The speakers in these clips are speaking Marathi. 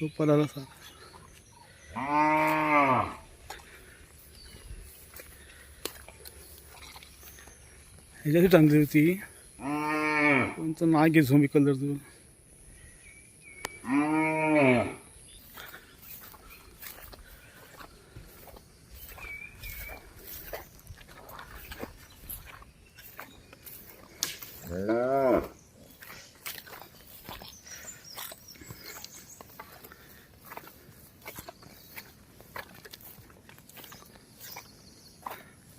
तो पळाला सा ह्याच्यासाठी चांगली होती कोणतं नाग आहे झोंबी कलर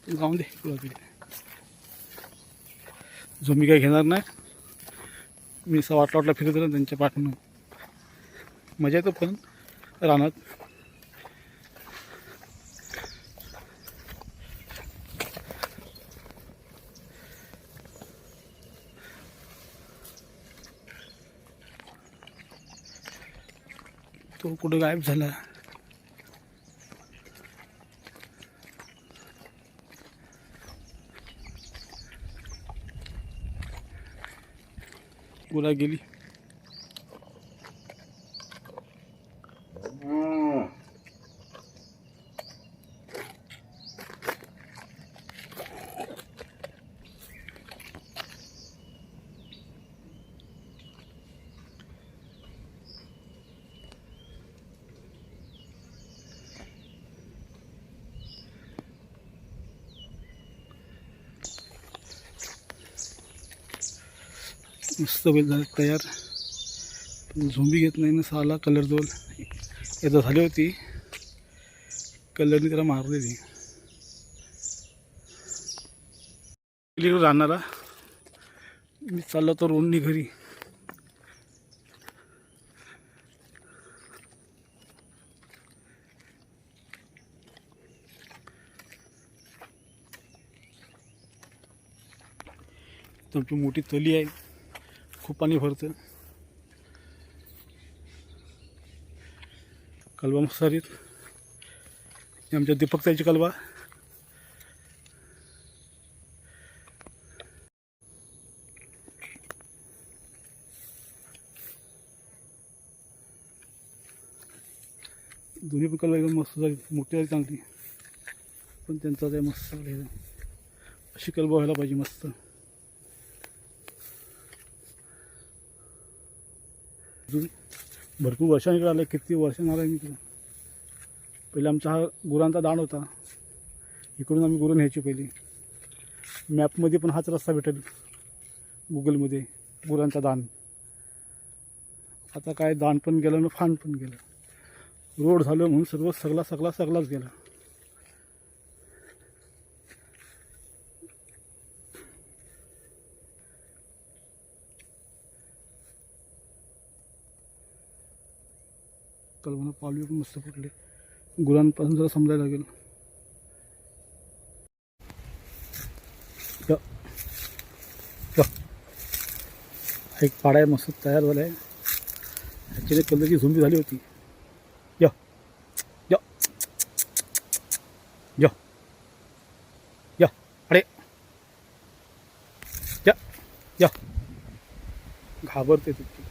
जाऊन दे कुठं जो मी काही घेणार नाही मी असं वाटला वाटला फिरत ना त्यांच्या पाठवून मजा येतो पण रानात. तो कुठं गायब झाला? गुला गेली. मस्त होईल तयार. पण झोंबी घेत नाही ना साला कलर दोल एकदा झाली होती. कलरने त्याला मारलेली गेली राहणारा. मी चाललो तर रोडनी घरी. तुमची मोठी तली आहे. खूप पाणी भरतं कलवा मुसारीत. आमच्या दीपक ताईची कलवा. दोन्ही पण कलवा एकदम मस्त झाली. मोठी झाली चांगली. पण त्यांचा ते मस्त अशी कलवा व्हायला पाहिजे मस्त. अजून भरपूर वर्षांनी इकडे आलं किती वर्षं झालं मी इकडं. पहिले आमचा हा गुरांचा दाण होता. इकडून आम्ही गुरं न्यायची पहिली. मॅपमध्ये पण हाच रस्ता भेटेल. गुगलमध्ये गुरांचा दान आता काय दान पण गेलं ना फान पण गेलं. रोड झालं म्हणून सर्व सगळा सगळा सगळाच गेला. कल्पना पालवी पण मस्त फुटले गुरांपासून जरा समजायला लागेल. या. एक पाडा आहे मस्त तयार झाला आहे ॲक्च्युली कलरची झुंबी झाली होती. या या या या अरे. या या घाबरते तुझी